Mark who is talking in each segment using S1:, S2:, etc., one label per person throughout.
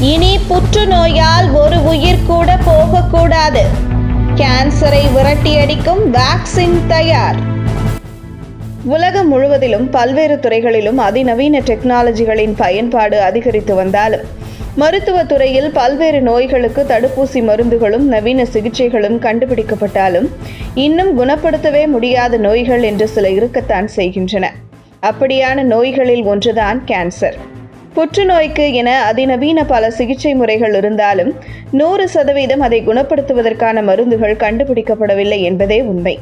S1: இனி புற்றுநோயால் ஒரு உயிர் கூட போகக்கூடாது. கேன்சரை விரட்டியடிக்கும் வேக்சின் தயார். உலகம் முழுவதிலும் பல்வேறு துறைகளிலும் அதிநவீன டெக்னாலஜிகளின் பயன்பாடு அதிகரித்து வந்தாலும் மருத்துவத் துறையில் பல்வேறு நோய்களுக்கு தடுப்பூசி மருந்துகளும் நவீன சிகிச்சைகளும் கண்டுபிடிக்கப்பட்டாலும் இன்னும் குணப்படுத்தவே முடியாத நோய்கள் என்று சில இருக்கத்தான் செய்கின்றன. அப்படியான நோய்களில் ஒன்றுதான் கேன்சர். புற்றுநோய்க்கு என அதிநவீன பல சிகிச்சை முறைகள் இருந்தாலும் நூறு சதவீதம் அதை குணப்படுத்துவதற்கான மருந்துகள் கண்டுபிடிக்கப்படவில்லை என்பதே உண்மை.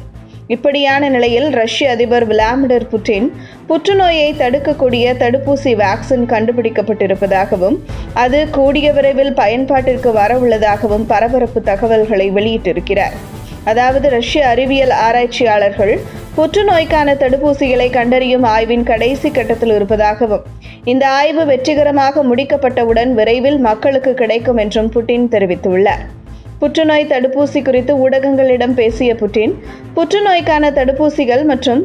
S1: இப்படியான நிலையில் ரஷ்ய அதிபர் விளாடிமிர் புட்டின் புற்றுநோயை தடுக்கக்கூடிய தடுப்பூசி வேக்சின் கண்டுபிடிக்கப்பட்டிருப்பதாகவும் அது கூடிய விரைவில் பயன்பாட்டிற்கு வரவுள்ளதாகவும் பரபரப்பு தகவல்களை வெளியிட்டிருக்கிறார். அதாவது ரஷ்ய அறிவியல் ஆராய்ச்சியாளர்கள் புற்றுநோய்க்கான தடுப்பூசிகளை கண்டறியும் ஆய்வின் கடைசி கட்டத்தில் இருப்பதாகவும் இந்த ஆய்வு வெற்றிகரமாக முடிக்கப்பட்டவுடன் விரைவில் மக்களுக்கு கிடைக்கும் என்றும் புட்டின் தெரிவித்துள்ளார். புற்றுநோய் தடுப்பூசி குறித்து ஊடகங்களிடம் பேசிய புட்டின் புற்றுநோய்க்கான தடுப்பூசிகள் மற்றும்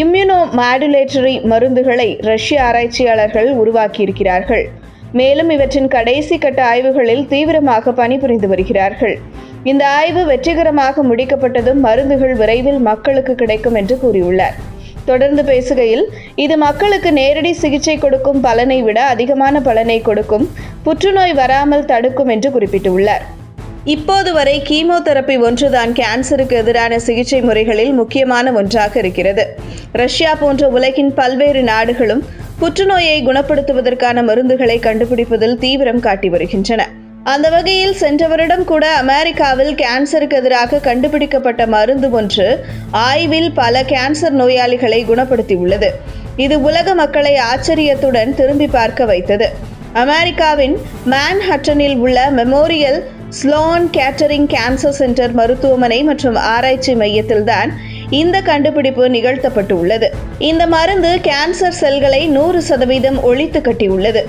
S1: இம்யூனோ மாடுலேட்டரி மருந்துகளை ரஷ்ய ஆராய்ச்சியாளர்கள் உருவாக்கியிருக்கிறார்கள். மேலும் இவற்றின் கடைசி கட்ட ஆய்வுகளில் தீவிரமாக பணிபுரிந்து வருகிறார்கள். இந்த ஆய்வு வெற்றிகரமாக முடிக்கப்பட்டதும் மருந்துகள் விரைவில் மக்களுக்கு கிடைக்கும் என்று கூறியுள்ளார். தொடர்ந்து பேசுகையில் இது மக்களுக்கு நேரடி சிகிச்சை கொடுக்கும் பலனை விட அதிகமான பலனை கொடுக்கும் புற்றுநோய் வராமல் தடுக்கும் என்று குறிப்பிட்டுள்ளார். இப்போது வரை கீமோதெரப்பி ஒன்றுதான் கேன்சருக்கு எதிரான சிகிச்சை முறைகளில் முக்கியமான ஒன்றாக இருக்கிறது. ரஷ்யா போன்ற உலகின் பல்வேறு நாடுகளும் புற்றுநோயை குணப்படுத்துவதற்கான மருந்துகளை கண்டுபிடிப்பதில் தீவிரம் காட்டி வருகின்றன. அந்த வகையில் சென்ற வருடம் கூட அமெரிக்காவில் கேன்சருக்கு எதிராக கண்டுபிடிக்கப்பட்ட மருந்து ஒன்று ஆய்வில் பல கேன்சர் நோயாளிகளை குணப்படுத்தியுள்ளது. இது உலக மக்களை ஆச்சரியத்துடன் திரும்பி பார்க்க வைத்தது. அமெரிக்காவின் மேன்ஹட்டனில் உள்ள Memorial Sloan Kettering Cancer Center மருத்துவமனை மற்றும் ஆராய்ச்சி மையத்தில்தான் இந்த கண்டுபிடிப்பு நிகழ்த்தப்பட்டு உள்ளது இந்த மருந்து கேன்சர் செல்களை நூறு சதவீதம் ஒழித்து கட்டியுள்ளது.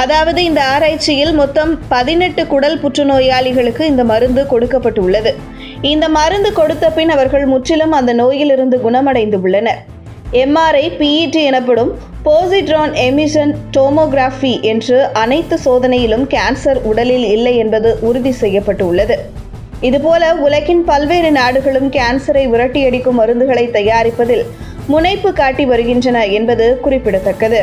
S1: அதாவது இந்த ஆராய்ச்சியில் மொத்தம் பதினெட்டு குடல் புற்றுநோயாளிகளுக்கு இந்த மருந்து கொடுக்கப்பட்டுள்ளது. இந்த மருந்து கொடுத்த பின் அவர்கள் முற்றிலும் அந்த நோயிலிருந்து குணமடைந்து உள்ளனர் எம்ஆர்ஐ பிஇடி எனப்படும் போசிட்ரான் எமிஷன் டோமோகிராஃபி என்று அனைத்து சோதனையிலும் கேன்சர் உடலில் இல்லை என்பது உறுதி செய்யப்பட்டுள்ளது. இதுபோல உலகின் பல்வேறு நாடுகளும் கேன்சரை விரட்டியடிக்கும் மருந்துகளை தயாரிப்பதில் முனைப்பு காட்டி வருகின்றன என்பது குறிப்பிடத்தக்கது.